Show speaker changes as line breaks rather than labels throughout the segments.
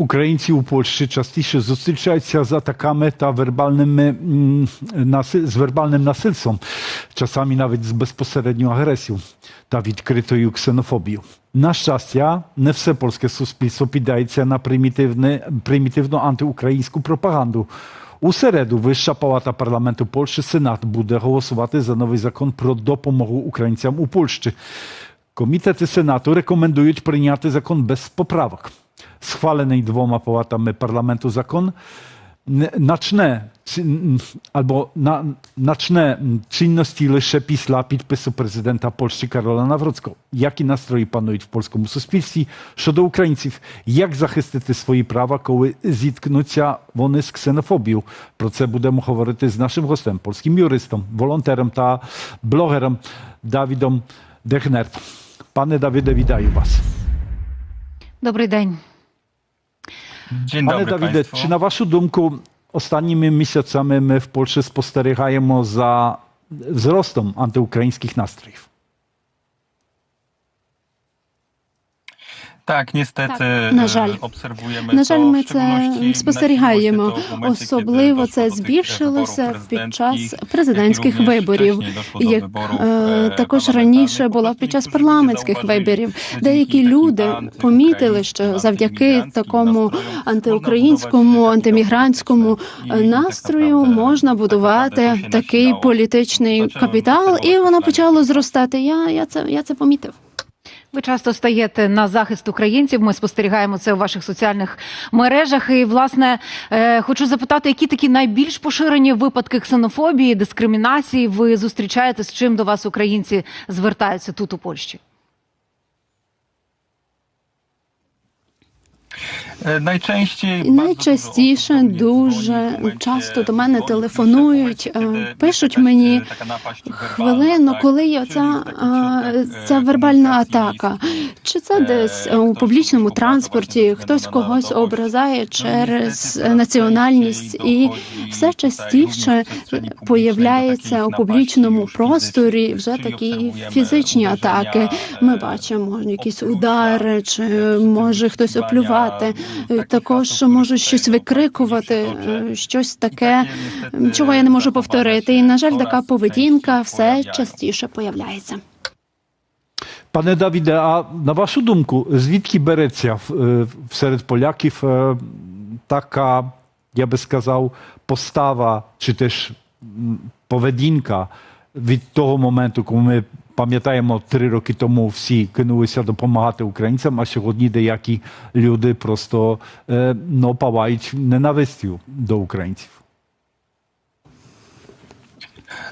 Українці у Польщі частіше зустрічаються з атаками та вербальними з вербальним насильством, czasami навіть з безпосередньою агресією та відкритою ксенофобією. На щастя, не все польське суспільство піддається на примітивну антиукраїнську пропаганду. У середу Вища палата парламенту Польщі Сенат буде голосувати за новий закон про допомогу українцям у Польщі. Комітети Сенату рекомендують прийняти закон без поправок. Схвалений двома палатами парламенту закон не- начне чи- м, albo na, начне м, чинності лише після підпису президента Польщі Карола Навроцького. Які настрої панують в польському суспільстві щодо українців? Як захистити свої права, коли зіткнуться вони з ксенофобією? Про це будемо говорити з нашим гостем, польським юристом, волонтером та блогером Давідом Дехнерт. Пане Давиде, вітаю вас.
Добрий день.
Dzień
Пане
dobry
Давіде,
Państwu.
чи на вашу думку останніми місяцями ми в Польщі спостерігаємо за зростом антиукраїнських настроїв?
Так,
Так, на жаль.
obserwujemy
На жаль, ми це спостерігаємо. Особливо це збільшилося під час президентських виборів, як е,
e,
також раніше
Po
було під час парламентських виборів. Деякі люди помітили, що завдяки такому антиукраїнському, антимігрантському настрою можна будувати такий політичний капітал, і воно почало зростати. Я, я це я це помітив.
Ви часто стаєте на захист українців. Ми спостерігаємо це у ваших соціальних мережах. І власне е, хочу запитати, які такі найбільш поширені випадки ксенофобії, дискримінації ви зустрічаєте, з чим до вас українці звертаються тут у Польщі?
Najczęściej
І найчастіше дуже часто до мене телефонують, е, пишуть мені хвилину, коли є ця, е, ця вербальна атака. Чи це десь е, у публічному транспорті хтось когось образає через національність, і все частіше появляється у публічному просторі вже такі фізичні атаки. Ми бачимо якісь удари, чи може хтось оплювати. Е, Також можуть щось викрикувати, е, щось таке, чого я не можу повторити. І на жаль, така поведінка все частіше появляється.
Пане Давіде, а на вашу думку, звідки береться е, серед поляків така, я би сказав, постава чи теж поведінка від того моменту, коли ми пам'ятаємо три роки тому всі кинулися допомагати українцям, а сьогодні деякі люди просто е, ну, палають ненавистю до українців.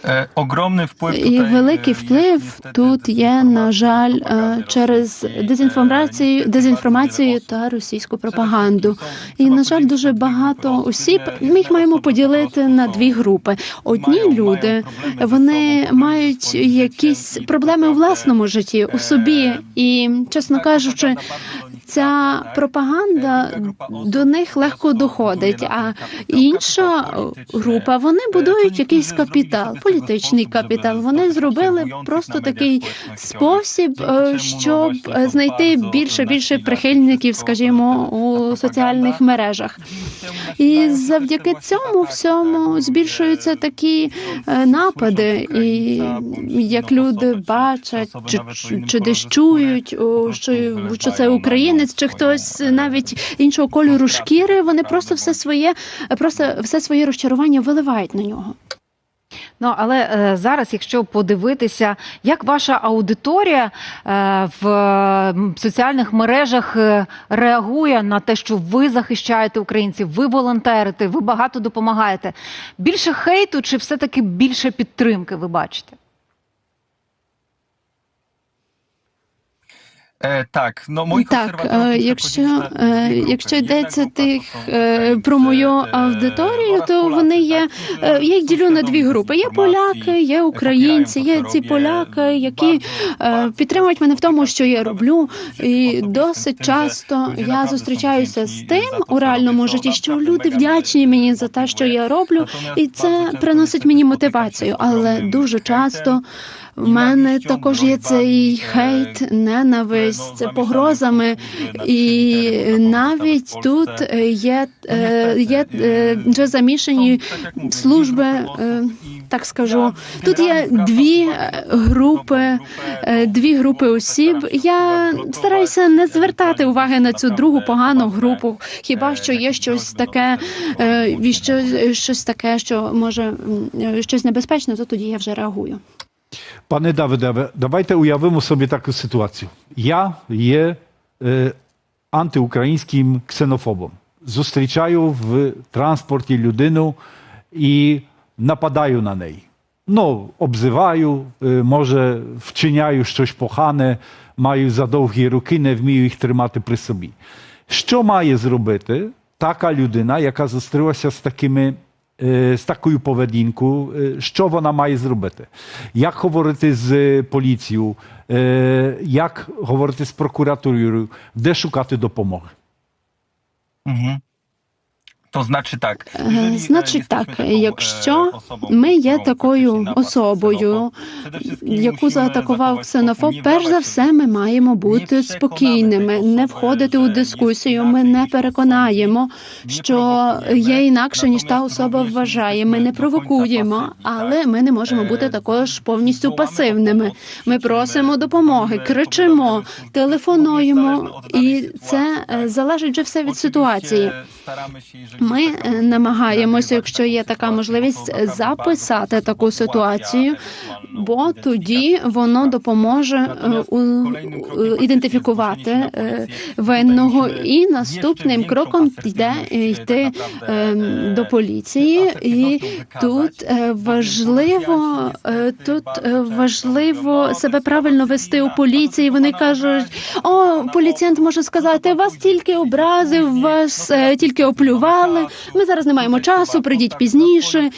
E, Ogromny wpływ
І великий
e,
вплив тут є, на жаль, е, через дезінформацію, дезінформацію та російську пропаганду. І на жаль, дуже багато осіб. Ми їх маємо поділити на дві групи. Одні люди вони мають якісь проблеми у власному житті, у собі, і чесно кажучи, ця пропаганда до них легко доходить. А інша група вони будують якийсь капітал, політичний капітал. Вони зробили просто такий спосіб, е, щоб знайти більше більше прихильників, скажімо, у соціальних мережах. І завдяки цьому всьому збільшуються такі е, напади, і як люди бачать чи, чи десь чують, що, що це українець, чи хтось навіть іншого кольору шкіри, вони просто все своє, просто все своє розчарування виливають на нього.
Ну але е, зараз, якщо подивитися, як ваша аудиторія е, в м, соціальних мережах е, реагує на те, що ви захищаєте українців, ви волонтерите, ви багато допомагаєте. Більше хейту чи все таки більше підтримки? Ви бачите?
E,
Так,
obserwatorów
е,
muszę
якщо, е, якщо йдеться тих е, про мою
e,
аудиторію, то вони є. е, Я їх ділю на дві групи. Є поляки, є українці, є ці поляки, які е, підтримують мене в тому, що я роблю. І досить часто я зустрічаюся з тим у реальному житті, що люди вдячні мені за те, що я роблю, і це приносить мені мотивацію. Але дуже часто В мене також є цей хейт, ненависть погрозами, і навіть тут є, е, є е, вже замішані служби, е, так скажу. Тут є дві групи, дві групи осіб. Я стараюся не звертати уваги на цю другу погану групу. Хіба що є щось таке, е, що, щось таке, що може щось небезпечне, то тоді я вже реагую.
Пане Давиде, давайте уявимо собі таку ситуацію. Я є е, антиукраїнським ксенофобом. Зустрічаю в транспорті людину і нападаю на неї. Ну, обзиваю, е, може, вчиняю щось погане, маю задовгі руки, не вмію їх тримати при собі. Що має зробити така людина, яка зустрілася з такими з такою поведінкою, що вона має зробити? Як говорити з поліцією, як говорити з прокуратурою, де шукати допомоги?
Mhm. To znaczy tak.
Е, Значить так, якщо
e,
ми є такою особою, яку заатакував ксенофоб, перш за все, ми маємо бути спокійними, не входити у дискусію. Ми не переконаємо, що є інакше ніж та особа вважає. Ми не провокуємо, але ми не можемо
Е,
бути також повністю пасивними. Ми просимо допомоги, кричимо, телефонуємо, і це е, залежить вже все від ситуації. Ми е, намагаємося, якщо є така можливість, записати таку ситуацію, бо тоді воно допоможе е, е, ідентифікувати е, винного, і наступним кроком йде е, йти е,
e,
до поліції, і тут е, важливо е, тут е, важливо
mówią, «No,
себе правильно вести у поліції. Вони кажуть, о, поліціянт може сказати, вас тільки образив, вас е, тільки оплювали. Ми зараз не маємо часу, прийдіть пізніше.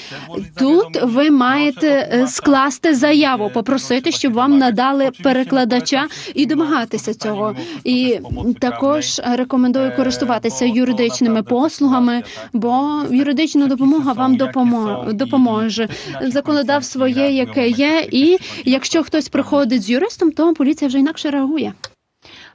Тут ви маєте е, скласти заяву, попросити, щоб вам надали перекладача і домагатися цього. І також рекомендую користуватися юридичними послугами, бо юридична допомога вам допомо- допоможе. Законодавство є, яке є, і якщо хтось приходить з юристом, то поліція вже інакше реагує.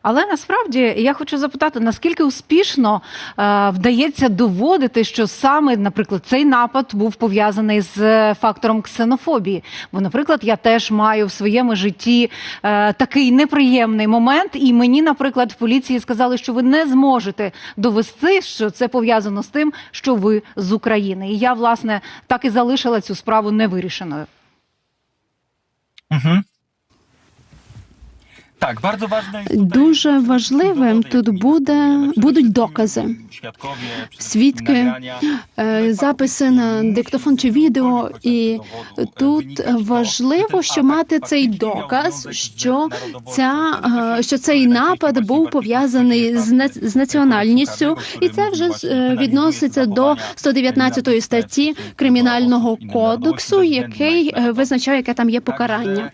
Але насправді я хочу запитати, наскільки успішно е, вдається доводити, що саме, наприклад, цей напад був пов'язаний з е, фактором ксенофобії. Бо, наприклад, я теж маю в своєму житті е, такий неприємний момент, і мені, наприклад, в поліції сказали, що ви не зможете довести, що це пов'язано з тим, що ви з України. І я, власне, так і залишила цю справу невирішеною.
Mhm. Так, bardzo ważne
Дуже важливим тут буде будуть докази. Свідки, е, записи на диктофон чи відео, і тут важливо, що мати цей доказ, що ця е, що цей напад був пов'язаний з з національністю, і це вже е, відноситься до 119 статті кримінального кодексу, який визначає, яке там є покарання.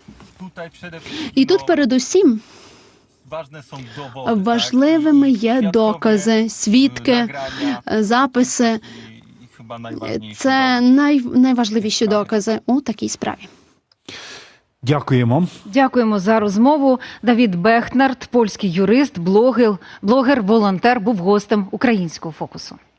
І тут, передусім,
ważne są dowody, tak?
важливими є докази, свідки, записи. Це най, найважливіші докази у такій справі.
Дякуємо.
Дякуємо за розмову. Давід Бехнард, польський юрист, блогер, блогер, волонтер, був гостем українського фокусу.